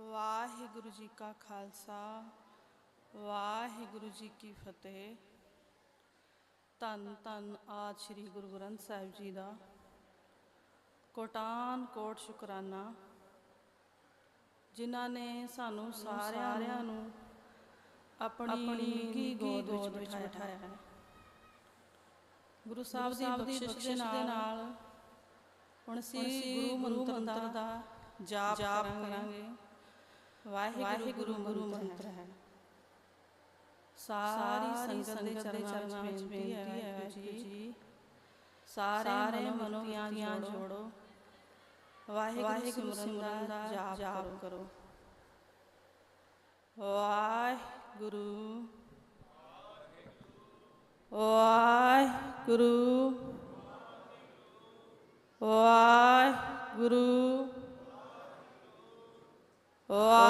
ਵਾਹਿਗੁਰੂ ਜੀ ਕਾ ਖਾਲਸਾ ਵਾਹਿਗੁਰੂ ਜੀ ਕੀ ਫਤਿਹ। ਧੰਨ ਧੰਨ ਆਦ ਸ੍ਰੀ ਗੁਰੂ ਗ੍ਰੰਥ ਸਾਹਿਬ ਜੀ ਦਾ। ਕੋਟਾਨ ਕੋਟ ਸ਼ੁਕਰਾਨਾ। ਜਿਨ੍ਹਾਂ ਨੇ ਸਾਨੂੰ ਸਾਰਿਆਂ ਨੂੰ ਆਪਣੀ ਨਿੱਘੀ ਗੋਦ ਵਿੱਚ ਬਿਠਾਇਆ ਹੈ। ਗੁਰੂ ਸਾਹਿਬ ਦੀ ਬਖਸ਼ਿਸ਼ ਦੇ ਨਾਲ ਹੁਣ ਅਸੀਂ ਗੁਰੂ ਮੰਤਰ ਦਾ ਜਾਪ ਕਰਾਂਗੇ। ਵਾਹਿਗੁਰੂ ਗੁਰੂ ਮੰਤਰ ਹੈ। ਸਾਰੀ ਸੰਗਤ ਦੇ ਚਰਨਾਂ ਵਿੱਚ ਬੇਨਤੀ ਹੈ ਜੀ। ਸਾਰੇ ਮਨੋਵਿਆਂਆਂ ਜੋੜੋ। ਵਾਹਿਗੁਰੂ ਸਿਮਰਨ ਦਾ ਜਾਪ ਕਰੋ। ਵਾਹਿਗੁਰੂ ਵਾਹਿਗੁਰੂ। ਵਾਹਿਗੁਰੂ। ਵਾਹਿਗੁਰੂ।